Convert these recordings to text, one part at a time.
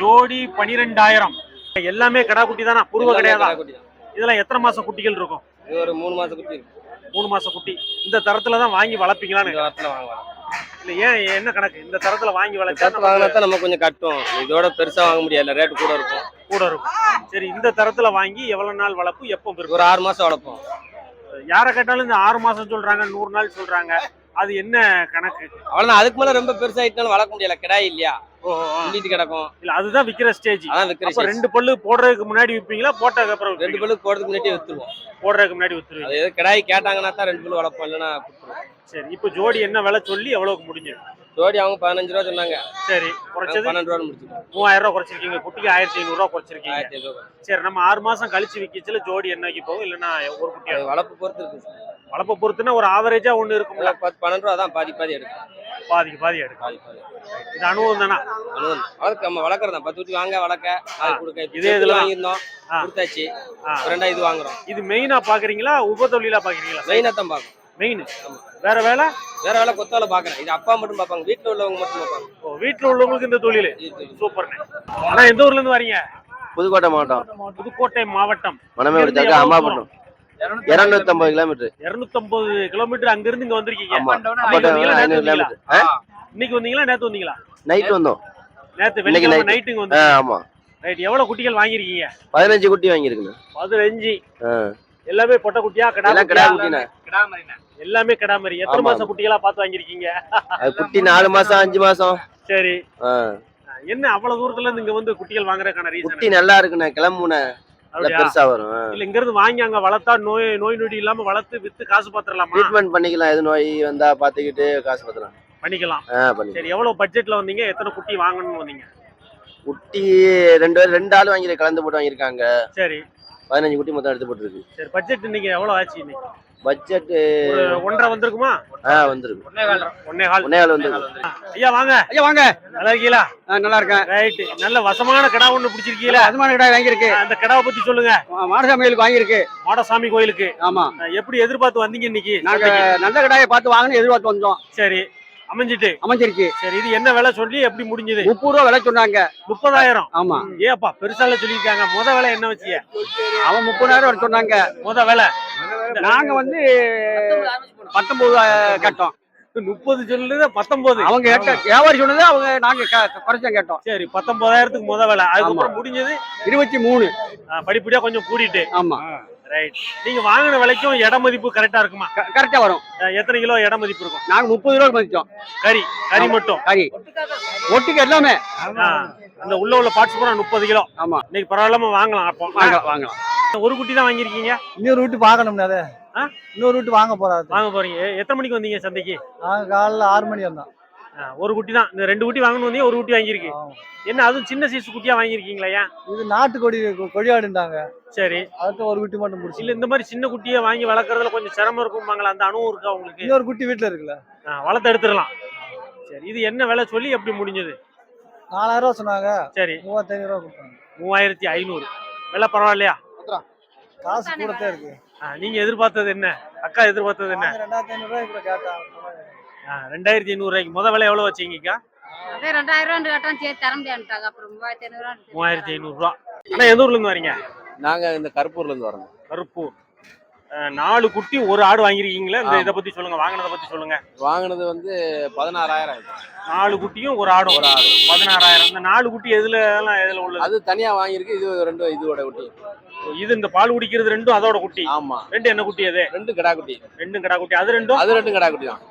ஜோடி பனிரெண்டாயிரம். எல்லாமே கடா குட்டி தானா? புருவ கிடையாதா. இதெல்லாம் எத்தனை மாசம் குட்டிகள் இருக்கும்? இது ஒரு மூணு மாசம் குட்டி மூணு மாசம் குட்டி. இந்த தரத்துல தான் வாங்கி வளர்ப்பீங்களான்னு இல்ல ஏன் என்ன கணக்கு? இந்த தரத்துல வாங்கி வளர்த்தா வாங்கினா தான் நம்ம கொஞ்சம் கட்டும் இதோட பெருசா வாங்க முடியல ரேட் கூட இருக்கும். கூட இருக்கும். சரி இந்த தரத்துல வாங்கி எவ்வளவு நாள் வளர்ப்பு எப்போ ஒரு ஆறு மாசம் வளர்ப்போம். யாரை கேட்டாலும் இந்த ஆறு மாசம் சொல்றாங்க நூறு நாள் சொல்றாங்க. அது என்ன கணக்கு? அவ்வளவுதான். அதுக்கு மேல ரொம்ப பெருசாயிட்டாலும் வளர்க்க முடியல. கிடாய் இல்லையா. உள்ளிட்டு கிடக்கும். இல்ல அதுதான் விக்கிற ஸ்டேஜ் அதான் விக்கிற. ரெண்டு பல்லு போடுறதுக்கு முன்னாடி விப்பீங்களா? போட்டதுக்கு அப்புறம் ரெண்டு? பல்லு போடுறதுக்கு முன்னாடி வித்துருவோம். போடுறதுக்கு முன்னாடி வித்துருவீங்க. அது எது கிடாய் கேட்டாங்கன்னா தான் ரெண்டு பல்லு வளர்ப்போம். இல்லைன்னா சரி இப்போ ஜோடி என்ன விலை சொல்லி எவ்வளவுக்கு முடிஞ்சது? ஜோடி அவங்க பதினஞ்சு ரூபா சொன்னாங்க. சரி குறைச்சது? பன்னெண்டு ரூபா முடிச்சிருக்கோம். மூவாயிரம் ரூபாய் குறைச்சிருக்கீங்க. குட்டிக்கு ஆயிரத்தி ஐநூறு ரூபாய் குறைச்சிருக்கீங்க. ஆயிரத்தி ஐநூறு ரூபாய். சரி நம்ம ஆறு மாசம் கழிச்சு விக்கிச்சுல ஜோடி என்னைக்கு போகும்? இல்லைன்னா ஒரு குட்டி வளர்ப்பு பொறுத்து இருக்கு. வளர்ப்பை பொறுத்துனா ஒரு ஆவரேஜா ஒண்ணு இருக்கும்ல? பத்து பன்னெண்டு ரூபா தான் பாதி பாதி எடுக்கும். பாதிக்கு பாதி எடுக்கும். பாதி பாதி. இது அனுபவம் தானா? அவ்வளவுதான். வளர்க்க நம்ம வளர்க்குறதா பத்து குட்டி வாங்க வளர்க்க. அது கொடுக்க இதே இதுல. வாங்கியிருந்தோம். கொடுத்தாச்சு. ரெண்டா இது வாங்குறோம். இது மெயினா பாக்குறீங்களா உப தொழிலா பாக்குறீங்களா? மெயினா தான் பார்க்கும் மெயின் வேற வேலை? வேற வேலை கொத்தால பாக்குறேன். இது அப்பா மட்டும் பார்ப்பாங்க வீட்டுல உள்ளவங்க மட்டும் பார்ப்பாங்க. ஓ, வீட்டுல உள்ளவங்களுக்கு இந்த தொழில்? சூப்பர்ண்ணே ஆனா எந்த ஊர்ல இருந்து வரீங்க? புதுக்கோட்டை மாவட்டம். புதுக்கோட்டை மாவட்டம். மணமேடு இங்கிருந்து தாக்க எவ்வளவு அம்மாபட்டம் இருநூத்தம்பது கிலோமீட்டர் 250 கிலோமீட்டர் அங்க இருந்து இங்க வந்திருக்கீங்க இன்னைக்கு வந்தீங்களா, நேத்து வந்தீங்களா? கிலோமீட்டர் இன்னைக்கு வந்தீங்களா? நேத்து வந்தீங்களா? நைட் வந்தோம். நேத்து இன்னைக்கு வெள்ளிக்கிழமை night. நைட்டுங்க ஆ, வந்து ஆமா. ரைட் எவ்வளவு குட்டிகள் வாங்கிருக்கீங்க பதினஞ்சு குட்டி வாங்கியிருக்குண்ணே பதினஞ்சு. எல்லாமே பொட்டை குட்டியா கடா எல்லாம் கிடா எல்லாமே கடா மாதிரி. எத்தனை மாசம் குட்டிகளா பார்த்து வாங்கிருக்கீங்க குட்டி நாலு மாசம் அஞ்சு மாசம். சரி. என்ன அவ்வளவு தூரத்துல இருந்து இங்க வந்து குட்டிகள் வாங்குறதுக்கான குட்டி ரீசன் நல்லா இருக்குண்ணே கிளம்புனே நல்லா அப்படியா பெருசா வரும் இல்ல இங்க இருந்து வாங்கி அங்க வளர்த்தா நோய் நோய் நொடி இல்லாம வளர்த்து வித்து காசு பாத்திரலாமா? ட்ரீட்மெண்ட் பண்ணிக்கலாம் எது நோய் வந்தா பாத்துக்கிட்டு காசு பத்தலாம் பண்ணிக்கலாம். சரி எவ்வளவு பட்ஜெட்ல வந்தீங்க? எத்தனை குட்டி வாங்கணும்னு வந்தீங்க? குட்டி ரெண்டு பேர் ரெண்டு ஆள் வாங்கி கலந்து போட்டு வாங்கியிருக்காங்க. சரி. பதினஞ்சு குட்டி மொத்தம் எடுத்து போட்டுருக்கு. சரி பட்ஜெட் இன்னைக்கு எவ்வளவு ஆச்சு இன்னைக்கு? பட்ஜெட் ஒரு ஒன்றரை வந்திருக்குமா? ஆ வந்துருக்கு. ஒன்னே கால். ஒன்னே ஆள் வந்துருக்கு. ஐயா வாங்க. ஐயா வாங்க. நல்லா இருக்கீங்களா? நான் நல்லா இருக்கேன். ரைட் நல்ல வசமான கடா ஒண்ணு பிடிச்சிருக்கீங்களா? அதுமான கடை வாங்கியிருக்கு. அந்த கடாவை பத்தி சொல்லுங்க. மாடசாமி கோயிலுக்கு வாங்கியிருக்கு. மாடசாமி கோயிலுக்கு. ஆமா. எப்படி எதிர்பார்த்து வந்தீங்க இன்னைக்கு? நாங்க? நல்ல கடாயை பார்த்து வாங்கணும் எதிர்பார்த்து வந்தோம். சரி. அமைஞ்சிட்டு. அமைஞ்சிருச்சு. சரி இது என்ன விலை சொல்லி எப்படி முடிஞ்சது? முப்பது ரூபா விலை சொன்னாங்க. முப்பதாயிரம். ஆமா. ஏப்பா பெருசால சொல்லியிருக்காங்க. முத விலை என்ன வச்சிய? அவன் முப்பதாயிரம் வரை சொன்னாங்க. முத விலை. நாங்க வந்து பத்தொன்பது கட்டோம். முப்பது சொல்லுது பத்தொன்பது. அவங்க கேட்ட வியாபாரி சொன்னது அவங்க நாங்க க- குறைச்சம் கேட்டோம். சரி பத்தொன்பதாயிரத்துக்கு முத விலை. அதுக்கப்புறம் முடிஞ்சது? இருபத்தி மூணு. படிப்படியா கொஞ்சம் கூடிட்டு. ஆமா. ரைட் நீங்க வாங்கின விலைக்கும் இட மதிப்பு கரெக்டா இருக்குமா? கரெக்டா வரும். எத்தனை கிலோ இட மதிப்பு இருக்கும்? நாங்க முப்பது ரூபா மதிச்சோம். கறி கறி மட்டும்? கறி. ஒட்டுக்கு எல்லாமே. அந்த உள்ள உள்ள பார்ட்ஸ் பூரா முப்பது கிலோ. ஆமா. இன்னைக்கு பரவாயில்லாம வாங்கலாம் அப்போ. வாங்கலாம் வாங்கலாம். ஒரு குட்டி தான் வாங்கியிருக்கீங்க? இன்னொரு வீட்டு பார்க்கணும்னே அதை? இன்னொரு வீட்டு வாங்க போறாரு. வாங்க போறீங்க. எத்தனை மணிக்கு வந்தீங்க சந்தைக்கு? நாங்க காலைல ஆறு மணி வந்தோம். ஒரு குட்டி தான் இந்த ரெண்டு குட்டி வாங்கணும் வந்தீங்க ஒரு குட்டி வாங்கியிருக்கு. என்ன அதுவும் சின்ன சைஸ் குட்டியா வாங்கியிருக்கீங்களா ஏன்? இது நாட்டுக்கொடி கொடியாடுண்டாங்க சரி. அதுக்கு ஒரு குட்டி மட்டும் முடிச்சு இல்ல இந்த மாதிரி சின்ன குட்டியை வாங்கி வளர்க்கறதுல கொஞ்சம் சிரமம் இருக்கும்பாங்களா அந்த அனுபவம் இருக்கா உங்களுக்கு? இன்னொரு குட்டி வீட்டுல இருக்குல்ல. வளர்த்து எடுத்துடலாம். சரி இது என்ன விலை சொல்லி எப்படி முடிஞ்சது? நாலாயிரம் ரூபா சொன்னாங்க. சரி. மூவாயிரத்தி ஐநூறு ரூபா கொடுத்தாங்க. மூவாயிரத்தி ஐநூறு. விலை பரவாயில்லையா? காசு கூடத்தே இருக்கு. நீங்க எதிர்பார்த்தது என்ன? அக்கா எதிர்பார்த்தது என்ன? ரெண்டாயிரத்தி ஐநூறு ரூபாய் கூட கேட்டாங்க ரெண்டாயிரத்தி ஐநூறு ரூபாய்க்கு முத விலை எவ்வளவு வச்சீங்கக்கா அதே ரெண்டாயிரம் ரூபா கேட்டோம் சரி தர முடியாதுட்டாங்க அப்புறம் மூவாயிரத்தி ஐநூறுவா மூவாயிரத்தி ஐநூறு ரூபா அண்ணா எந்த ஊர்ல இருந்து வரீங்க? நாங்க இந்த கருப்பூர்ல இருந்து வரோம். கருப்பூர். நாலு குட்டி ஒரு ஆடு வாங்கியிருக்கீங்களா? இந்த. இதை பத்தி சொல்லுங்க வாங்கினதை பத்தி சொல்லுங்க. வாங்கினது வந்து பதினாறாயிரம் ஆயிடுச்சு. நாலு குட்டியும் ஒரு ஆடும். ஒரு ஆடு. பதினாறாயிரம். இந்த நாலு குட்டி எதுல எல்லாம் எதுல உள்ளது? அது தனியா வாங்கியிருக்கு. இது ரெண்டு இதோட குட்டி. இது இந்த பால் குடிக்கிறது ரெண்டும் அதோட குட்டி. ஆமா. ரெண்டு என்ன குட்டி அது? ரெண்டு கிடா குட்டி. ரெண்டும் கடா குட்டி. அது ரெண்டும்? அது ரெண்டு கிடா குட்டி தான்.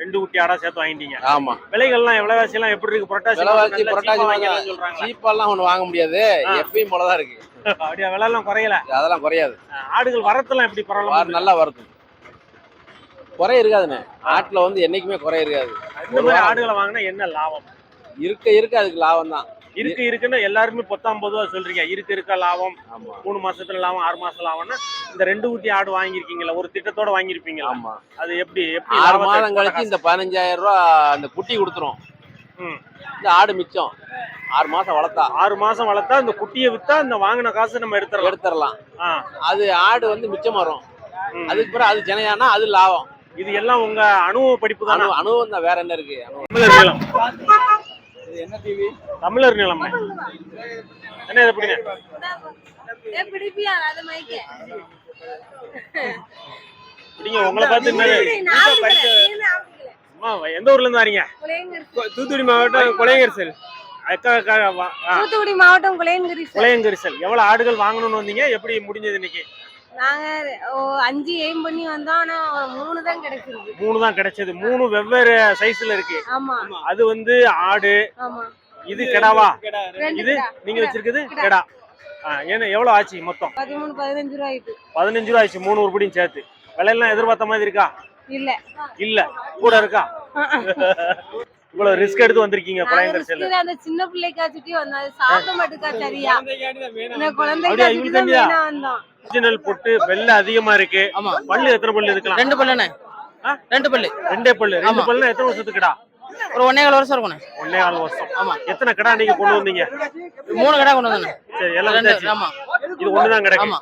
ரெண்டு குட்டி ஆடா சேர்த்து வாங்கிட்டீங்க. ஆமா. விலைகள்லாம் விலைவாசி எல்லாம் எப்படி இருக்கு? புரட்டாசி விலைவாசி புரட்டாசி வாங்கிடலாம்னு சொல்றாங்க. சீப்பெல்லாம் ஒண்ணு வாங்க முடியாது. எப்பயும் போலதான் இருக்கு. அப்படியா விலை எல்லாம் குறையல? அதெல்லாம் குறையாது. ஆடுகள் வரத்தெல்லாம் எப்படி பரவாயில்ல நல்லா வருது குறை இருக்காதுண்ணே. ஆட்டுல வந்து என்னைக்குமே குறை இருக்காது. இந்த மாதிரி ஆடுகளை வாங்கினா என்ன லாபம்? இருக்க இருக்க அதுக்கு லாபம் தான் இருக்கு இருக்குன்னு எல்லாருமே பத்தாம் பொதுவா சொல்றீங்க. இருக்கு இருக்க லாபம்? மூணு மாசத்துல லாபம் ஆறு மாசம் லாபம்னா இந்த ரெண்டு குட்டி ஆடு வாங்கியிருக்கீங்களா ஒரு திட்டத்தோட வாங்கியிருப்பீங்களா ஆமா. அது எப்படி எப்படி ஆறு மாதம் கழிச்சு? இந்த பதினஞ்சாயிரம் ரூபா அந்த குட்டி கொடுத்துரும். ம். இந்த ஆடு மிச்சம். ஆறு மாசம் வளர்த்தா. ஆறு மாசம் வளர்த்தா இந்த குட்டியை வித்தா இந்த வாங்கின காசு நம்ம எடுத்துடலாம். எடுத்துடலாம். அது ஆடு வந்து மிச்சம் வரும். அதுக்கு பிறகு அது ஜனையானா அது லாபம். இது எல்லாம் உங்க அனுபவ படிப்பு தானே? அனு அனுபவம் தான். வேற என்ன இருக்கு? என்ன டிவி தமிழர் நிலைமை. என்ன இதை பிடிங்க? பிடிப்பியா? அது மைக்கு பிடிங்க உங்களை பார்த்து என்ன எந்த ஊர்ல இருந்து வரீங்க? தூத்துக்குடி மாவட்டம் ஆ, தூத்துக்குடி மாவட்டம் குளையங்கிரி புளையங்கரிசல் எவ்வளவு ஆடுகள் வாங்கணும்னு வந்தீங்க? எப்படி முடிஞ்சது இன்னைக்கு? நாங்க ஓ, அஞ்சு எய்ம் பண்ணி வந்தோம். ஆனா மூணு தான் கிடைச்சிருக்கு. மூணு தான் கிடைச்சது. மூணு வெவ்வேறு சைஸ்ல இருக்கு. ஆமா. அது வந்து ஆடு ஆமா. இது கெடாவா? இது. நீங்க வச்சிருக்குது? கெடா. ஆ, என்ன எவ்வளவு ஆச்சு மொத்தம்? பதிமூணு பதினஞ்சு ரூபா ஆயிட்டு. பதினஞ்சு ரூபா ஆச்சு மூணு உருப்படியும் சேர்த்து. விலையெல்லாம் எதிர்பார்த்த மாதிரி இருக்கா? இல்ல. இல்ல. கூட இருக்கா? இவ்வளவு ரிஸ்க் எடுத்து வந்திருக்கீங்க நாங்க புளையங்கரிசல் risk ல அந்த சின்ன பிள்ளைக்கா சுட்டி வந்தோம் சாப்பிட மாட்டுக்கா சரியா? இந்த குழந்தைக்கா? மெயினா வந்தோம் ஒரிஜினல் பொட்டு வெள்ளை அதிகமா இருக்கு. ஆமா. பல்லு எத்தனை பல்லு இருக்கலாம்? ரெண்டு பல்லுண்ணே. ஆ? ரெண்டு பல்லு. ரெண்டே பல்லு. ரெண்டு. பல்லுனா எத்தனை வருஷத்துக்குடா? ஒரு ஒன்னே கால் வருஷம் இருக்குண்ணே. ஒன்னே நாலு வருஷம். ஆமா. எத்தனை கடா நீங்க கொண்டு வந்தீங்க? மூணு கடை கொண்டு வந்தேன் சரி எல்லாம். ஆமா. இது ஒண்ணுதான் கிடக்கு. ஆமா.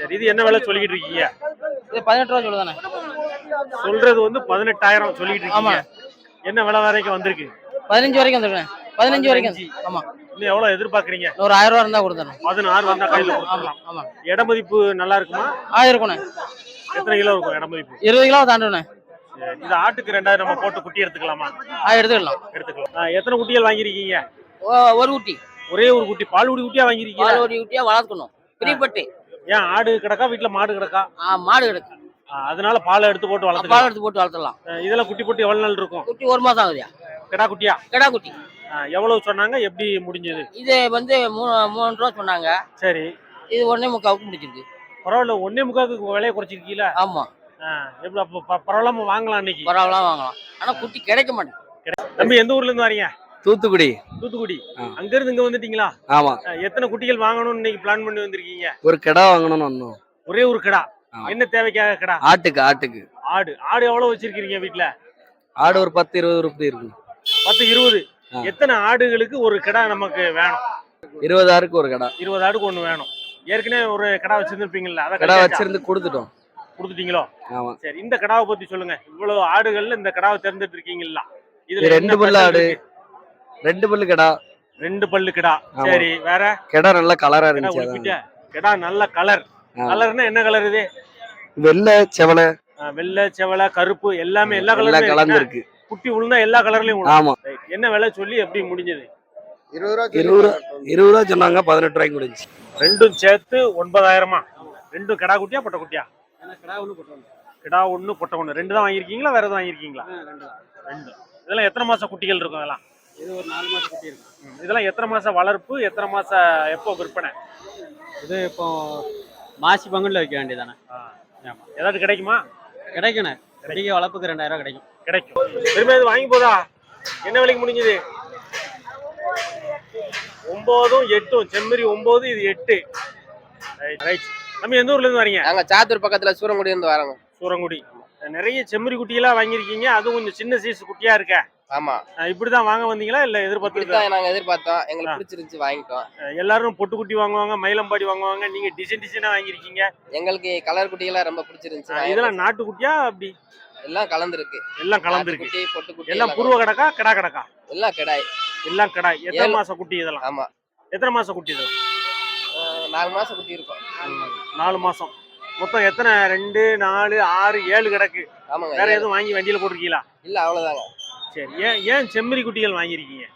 சரி இது என்ன விலை சொல்லிக்கிட்டு இருக்கீங்க? இது பதினெட்டு ரூபா சொல்லுதானே சொல்றது வந்து பதினெட்டாயிரம் சொல்லிக்கிட்டு ஆமா. இருக்கீங்க. என்ன விலை வரைக்கும் வந்திருக்கு? பதினஞ்சு வரைக்கும் வந்துருக்கேன் பதினஞ்சு வரைக்கும். ஆமா. இன்னும் எவ்வளவு எதிர்பார்க்கறீங்க? ஒரு ஆயிரம் ரூபா இருந்தா கொடுத்துறேன். பதினாறு வந்தா கையில ஆமா கொடுத்துடலாம். ஆமா இட மதிப்பு நல்லா இருக்குமா? ஆயிரம் இருக்குண்ணே எத்தனை கிலோ இருக்கும் இட மதிப்பு இருபது கிலோ தாண்டுண்ணே. சரி, இது ஆட்டுக்கு ரெண்டாயிரம் நம்ம போட்டு குட்டி எடுத்துக்கலாமா? ஆ எடுத்துக்கலாம். எடுத்துக்கலாம். ஆ, எத்தனை குட்டிகள் வாங்கியிருக்கீங்க? ஒரு குட்டி. ஒரே ஒரு குட்டி. பால் குடி குட்டியா வாங்கியிருக்கீங்க பால் ஒரு குட்டியா வளர்க்கணும். பிரிப்பட்டு. ஏன் ஆடு கிடக்கா வீட்டுல மாடு கிடக்கா? ஆ மாடு கிடக்கு. ஆ, அதனால பாலை எடுத்து போட்டு பால் வளர்த்துக்கலாம். எடுத்து போட்டு வளர்த்துடலாம். ஆ, இதெல்லாம் குட்டி போட்டு எவ்வளவு நாள் இருக்கும்? குட்டி ஒரு மாசம் ஆகுதுயா? கிடா குட்டியா? கிடா குட்டி. ஆ, எவ்வளவு சொன்னாங்க? எப்படி முடிஞ்சது? இது வந்து மூணு மூணு ரூபா சொன்னாங்க. சரி. இது ஒன்னே முக்காவுக்கு முடிச்சிருக்கு பரவாயில்ல ஒன்னே முக்காவுக்கு விலையை குறைச்சிருக்கீல ஆமா. எப்படி அப்ப ப- பரவாயில்லாம வாங்கலாம் இன்னைக்கு? பரவாயில்ல வாங்கலாம். ஆனா குட்டி கிடைக்க மாட்டேங்குது. தம்பி எந்த ஊர்ல இருந்து வரீங்க? தூத்துக்குடி. தூத்துக்குடி. அங்க இருந்து இங்க வந்துட்டீங்களா? ஆமா. எத்தனை குட்டிகள் வாங்கணும்னு இன்னைக்கு பிளான் பண்ணி வந்திருக்கீங்க? ஒரு கிடா வாங்கணும்னு வந்தோம். ஒரே ஒரு கடா. என்ன தேவைக்காக கடா? ஆட்டுக்கு ஆட்டுக்கு. ஆடு. ஆடு எவ்வளவு வச்சிருக்கீங்க வீட்டுல ஆடு ஒரு பத்து இருபது ரூபாய் இருக்கும். பத்து இருபது. எத்தனை ஆடுகளுக்கு ஒரு கடா நமக்கு வேணும்? இருபதாயிரக்கு ஒரு கடா. இருபது ஆடுக்கு ஒண்ணு வேணும். ஏற்கனவே ஒரு கடா வச்சிருந்திருப்பீங்கல்ல அதை கடா? வச்சிருந்து கொடுத்துட்டோம். கொடுத்துட்டீங்களோ? ஆமா. சரி இந்த கடாவை பத்தி சொல்லுங்க. இவ்வளவு ஆடுகள்ல இந்த கடாவை தேர்ந்தெடுத்து இருக்கீங்களா இது ரெண்டு பல்லு ஆடு. இருக்கு? ரெண்டு பல்லு கடா. ரெண்டு பல்லு கிடா. சரி வேற? கிடா நல்ல கலரா இருந்துச்சு கிடா நல்ல கலர். கலர்னா என்ன கலர் இது? வெள்ளை செவலை வெள்ளை செவலை கருப்பு எல்லாமே எல்லா எல்லாம் கலர்லயும் கலந்து இருக்கு. இருக்கு குட்டி உளுந்தா எல்லா கலர்லயும். ஆமா. என்ன விலை சொல்லி எப்படி முடிஞ்சது? இருபது ரூபா இருபது ரூபா சொன்னாங்க பதினெட்டு ரூபாய்க்கு முடிஞ்சு. ரெண்டும் சேர்த்து ஒன்பதாயிரமா? ரெண்டும் கிடா குட்டியா பொட்டை குட்டியா? கிடா ஒண்ணு பொட்டை ஒண்ணு ரெண்டு தான் வாங்கியிருக்கீங்களா வேற எதுவும் வாங்கியிருக்கீங்களா? ரெண்டு இதெல்லாம் எத்தனை மாசம் குட்டிகள் இருக்கும் இதெல்லாம்? இது ஒரு நாலு மாசம் குட்டி இருக்கு ம். இதெல்லாம் எத்தனை மாசம் வளர்ப்பு எத்தனை மாசம் எப்போ விற்பனை? இது இப்போ மாசி பங்குல வைக்க வேண்டியதானே. ஏதாவது கிடைக்குமா? கிடைக்குண்ணே. கிடைக்க வளர்ப்புக்கு ரெண்டாயிரம் ரூபாய் கிடைக்கும். கிடைக்கும். திரும்ப இது வாங்கி போதா? என்ன விலைக்கு முடிஞ்சது? ஒன்பதும் எட்டும் செம்மறி ஒன்பது இது எட்டு. ரைட். ரைட். நம்ம எந்த ஊர்ல இருந்து வரீங்க? நாங்க சாத்தூர் பக்கத்துல சூரங்குடி இருந்து வரோங்க. சூரங்குடி. நிறைய செம்மறி குட்டியெல்லாம் வாங்கியிருக்கீங்க. அதுவும் கொஞ்சம் சின்ன சைஸ் குட்டியா இருக்க. ஆமா. இப்படிதான் வாங்க வந்தீங்களா? இல்ல எதிர்பார்த்து நாங்க எதிர்பார்த்தோம். எங்களுக்கு பிடிச்சிருந்துச்சு வாங்கிட்டோம். எல்லாரும் பொட்டு குட்டி வாங்குவாங்க மயிலம்பாடி வாங்குவாங்க. நீங்க டிசைன் டிசைனா வாங்கியிருக்கீங்க. எங்களுக்கு கலர் குட்டியெல்லாம் ரொம்ப பிடிச்சிருந்துச்சு. இதெல்லாம் நாட்டு குட்டியா அப்படி? எல்லாம் கலந்துருக்கு. எல்லாம் கலந்துருக்கு. பொட்டு குட்டி எல்லாம் புருவ கடக்கா கடா கடக்கா? எல்லாம் கிடாய். எல்லாம் கடா எத்தனை. மாசம் குட்டி இதெல்லாம்? ஆமா. எத்தனை மாசம் குட்டி இது அஹ் நாலு மாசம் குட்டி இருக்கும். நாலு மாசம். மொத்தம் எத்தனை? ரெண்டு நாலு ஆறு ஏழு கிடக்கு. ஆமாங்க வேற எதுவும் வாங்கி வண்டியில போட்டிருக்கீங்களா? இல்ல அவ்வளவுதாங்க. சரி ஏன் ஏன் செம்மறி குட்டிகள் வாங்கியிருக்கீங்க?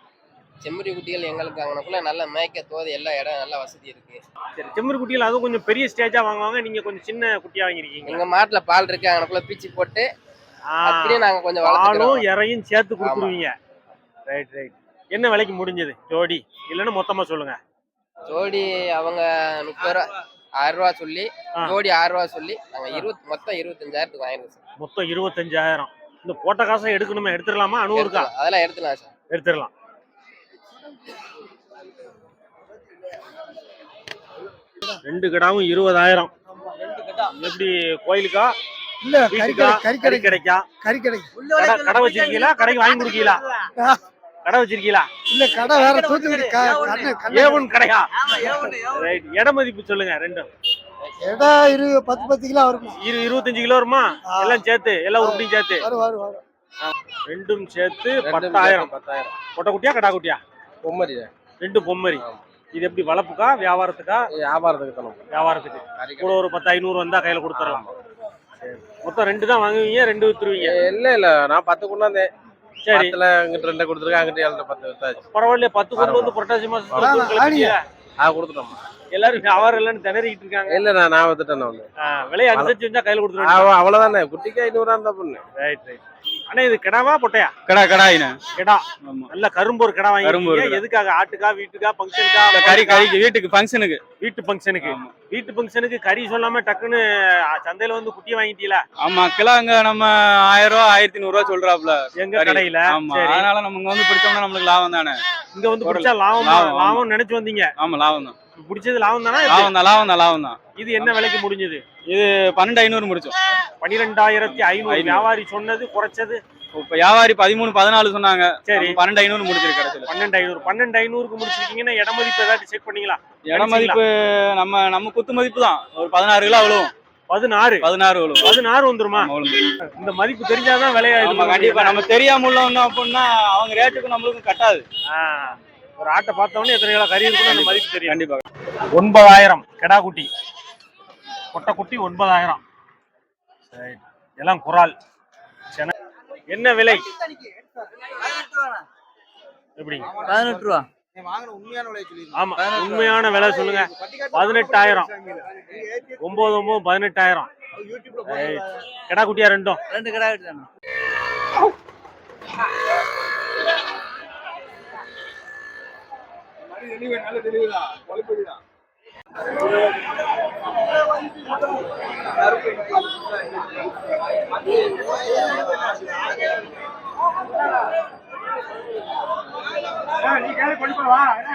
செம்மறி குட்டிகள் எங்களுக்கு அங்கனக்குள்ள நல்ல மேய்க்க தோது எல்லா இடம் நல்ல வசதி இருக்கு. சரி செம்மறி குட்டிகள் அதுவும் கொஞ்சம் பெரிய ஸ்டேஜா வாங்குவாங்க நீங்க கொஞ்சம் சின்ன குட்டியா வாங்கியிருக்கீங்க. எங்க மாட்டுல பால் இருக்கு அங்கனக்குள்ள பீச்சி போட்டு அப்படியே நாங்க கொஞ்சம் பாலும் இறையும் சேர்த்து கொடுத்துருவீங்க. ரைட் ரைட் என்ன விலைக்கு முடிஞ்சது? ஜோடி. இல்லைன்னா மொத்தமா சொல்லுங்க. ஜோடி அவங்க முப்பது ரூபா ஆயிரம் ரூபா சொல்லி. ஜோடி ஆயிரம் ரூபா சொல்லி நாங்க இருபத்தி மொத்தம் இருபத்தஞ்சாயிரத்துக்கு வாங்கிருக்கோம் சார். மொத்தம் இருபத்தஞ்சாயிரம். இந்த போட்ட காசை எடுக்கணுமே எடுத்துடலாமா? அனுபவம் இருக்கா எடுத்துக்கலாம். அதெல்லாம் எடுத்துலாம் சார். எடுத்துடலாம். ரெண்டு கிடாவும் இருபதாயிரம். எப்படி கோயிலுக்கா? இல்ல வீட்டுக்கா? கறிக்கடை கறி கிடைக்கா கறிக்கடை கடை கடை வச்சிருக்கீங்களா? கடைக்கு வாங்கி கொடுக்கீங்களா? கடை வச்சிருக்கீங்களா? இல்ல கடை வேற தூத்துக்குடி ஏவன் கடையா? ரைட் இட மதிப்பு சொல்லுங்க ரெண்டும். இடம் இரு பத்து பத்து கிலோ வரும்? இரு இருபத்தஞ்சு கிலோ வருமா. எல்லாம் சேர்த்து எல்லாம் உருப்படியும் சேர்த்து. வரும் வரும் வரும். ரெண்டும் சேர்த்து பத்தாயிரம். பத்தாயிரம். பொட்டை குட்டியா கடா குட்டியா பொம்மரி. ரெண்டு பொம்மரி. இது எப்படி வளர்ப்புக்கா வியாபாரத்துக்கா? வியாபாரத்துக்கு தரணும். வியாபாரத்துக்கு. கூட ஒரு பத்து ஐநூறு வந்தா கையில கொடுத்துடலாம். சரி. மொத்தம் ரெண்டு தான் வாங்குவீங்க ரெண்டு வித்துருவீங்க. இல்ல இல்ல. நான் பத்து கொண்டாந்தேன் சரி. அங்கிட்டு ரெண்டு கொடுத்துருக்கேன் அங்கிட்டு ஏழு பத்து வித்தாச்சு பரவாயில்லையே பத்து கொண்டு வந்து புரட்டாசி கிளப்பிட்டீங்க. ஆ கொடுத்துட்டோம் எல்லாரும் வியாபாரம் இல்லைன்னு திணறிக்கிட்டு இருக்காங்க. இல்ல நான் நான் வித்துட்டேன் நான் விலையை அனுசரிச்சு கையில கொடுத்துருவாங்க அவ- அவ்வளவுதானே. குட்டிக்கு ஐநூறுவா இருந்தா பொண்ணு ரைட் ரைட் அண்ணா இது கிடாவா பொட்டையா? கடா கடாயின கிடா. நல்ல கரும்பூர் கிடா கரும்பூர் வாங்கி கிடா. எதுக்காக? ஆட்டுக்கா வீட்டுக்கா ஃபங்க்ஷனுக்கா கறி கறிக்கு வீட்டுக்கு ஃபங்க்ஷனுக்கு வீட்டு ஃபங்க்ஷனுக்கு வீட்டு ஃபங்க்ஷனுக்கு கறி சொல்லாம டக்குன்னு சந்தையில வந்து குட்டி வாங்கிட்டீல? ஆமா கிலோ அங்க நம்ம ஆயிரம் ரூபா ஆயிரத்தி நூறு ரூபா சொல்றாப்ல எங்க. கடையில? ஆமா அதனால நம்ம இங்க வந்து பிடிச்சோம்னா நம்மளுக்கு லாபம் தானே? இங்க வந்து ஒரு பிடிச்சா லாபம். லாபம் நினைச்சு வந்தீங்க? ஆமா லாபம் தான். பிடிச்சது லாபம் தானா லாபம் தான் லாபம் தான் லாபம் தான். இது என்ன விலைக்கு முடிஞ்சது? இது பன்னெண்டு ஐநூறு முடிச்சோம் பனிரெண்டாயிரத்தி ஐநூறு. வியாபாரி சொன்னது குறைச்சது? இப்ப வியாபாரி பதிமூணு பதினாலு சொன்னாங்க. சரி. பன்னெண்டு ஐநூறு முடிச்சிருக்கு பன்னெண்டு ஐநூறு. பன்னெண்டு ஐநூறுக்கு முடிச்சிருக்கீங்கன்னா இட மதிப்பு ஏதாச்சும் செக் பண்ணீங்களா இட மதிப்பு நம்ம நம்ம குத்து மதிப்பு தான். ஒரு பதினாறு கிலோ விழுவும். பதினாறு? பதினாறு விழுவும். பதினாறு வந்துருமா. இந்த மதிப்பு தெரிஞ்சாதான் விலையா கண்டிப்பா. நம்ம தெரியாம உள்ளவங்க அப்படின்னா அவங்க ரேட்டுக்கும் நம்மளுக்கும் கட்டாது. ஒரு ஆட்டை பார்த்தவொடனே எத்தனை கிலோ கறி இருக்குன்னு அந்த மதிப்பு தெரியும். கண்டிப்பா. ஒன்பதாயிரம் கெடா குட்டி. கொட்டை குட்டி ஒன்பதாயிரம். சரி. எல்லாம் குறால். சென- என்ன விலை? எப்படி? பதினெட்டு ரூபா ஆமா உண்மையான விலை சொல்லுங்க. பதினெட்டாயிரம். ஒன்பது ஒன்பது பதினெட்டாயிரம். கெடா குட்டியா ரெண்டும்? ரெண்டு கடை தானே நல்ல தெளிவுதான் தளபதிதான் நீ கேள்வி கொண்டு வா என்ன?